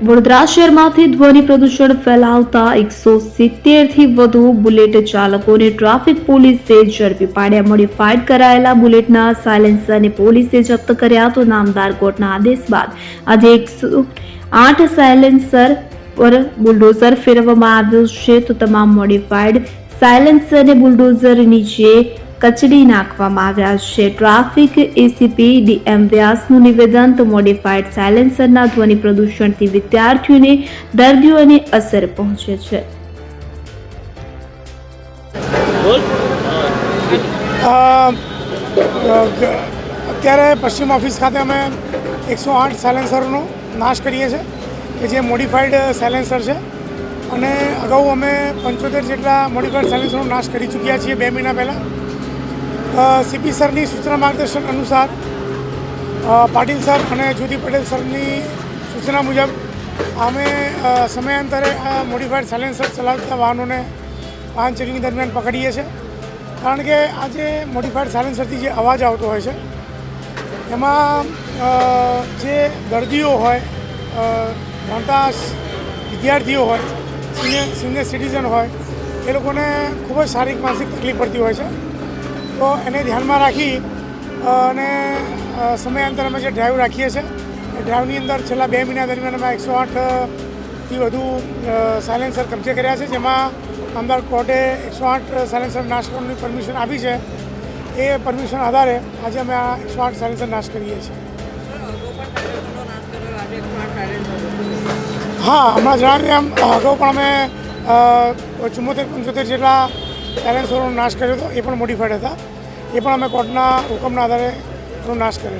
વડોદરા શહેરમાંથી ધ્વનિ પ્રદૂષણ ફેલાવતા એકસો સિત્તેરથી વધુ બુલેટ ચાલકોને ટ્રાફિક પોલીસે ઝડપી પાડ્યા. મોડિફાઈડ કરાયેલા બુલેટના સાયલેન્સરને પોલીસે જપ્ત કર્યા તો નામદાર કોર્ટના આદેશ બાદ આજે એકસો આઠ સાયલેન્સર પર બુલડોઝર ફેરવવામાં આવ્યું છે. તો તમામ મોડિફાઈડ સાયલેન્સરને બુલડોઝર નીચે કચડી નાખવામાં આવ્યા છે. ટ્રાફિક એસીપી ડીએમ વ્યાસનું નિવેદન તો મોડિફાઈડ સાયલેન્સરના ધ્વનિ પ્રદૂષણથી વિદ્યાર્થીઓને દર્દીઓને અસર પહોંચે છે. અત્યારે પશ્ચિમ ઓફિસ ખાતે અમે એકસો આઠ સાયલેન્સરનો નાશ કરીએ છીએ કે જે મોડિફાઈડ સાયલેન્સર છે. અને અગાઉ અમે પંચોતેર જેટલા મોડિફાઈડ સાયલેન્સરનો નાશ કરી ચૂક્યા છીએ બે મહિના પહેલાં. સીપી સરની સૂચના માર્ગદર્શન અનુસાર પાટીલ સર અને જ્યોતિ પટેલ સરની સૂચના મુજબ, અમે સમયાંતરે આ મોડિફાઈડ સાયલેન્સર ચલાવતા વાહનોને વાહન ચેકિંગ દરમિયાન પકડીએ છીએ. કારણ કે આજે મોડિફાઈડ સાયલેન્સરથી જે અવાજ આવતો હોય છે, એમાં જે દર્દીઓ હોય ભણતા વિદ્યાર્થીઓ હોય, સિનિયર સિનિયર સિટીઝન હોય, એ લોકોને ખૂબ જ શારીરિક, માનસિક તકલીફ પડતી હોય છે. તો એને ધ્યાનમાં રાખી અને સમયાંતર અમે જે ડ્રાઈવ રાખીએ છીએ, એ ડ્રાઈવની અંદર છેલ્લા બે મહિના દરમિયાન અમે એકસો આઠથી વધુ સાયલેન્સર કબજે કર્યા છે, જેમાં અમદાવાદ કોર્ટે એકસો આઠ સાયલેન્સર નાશ કરવાની પરમિશન આપી છે. એ પરમિશન આધારે આજે અમે આ એકસો આઠ સાયલેન્સર નાશ કરીએ છીએ. હા, હમણાં જણાવ્યું એમ અગાઉ પણ અમે ચુમ્મોતેર, પંચોતેર જેટલા સાયલેન્સરનો નાશ કર્યો હતો, એ પણ મોડિફાઈડ હતા. એ પણ અમે કોર્ટના હુકમના આધારે એનો નાશ કર્યો.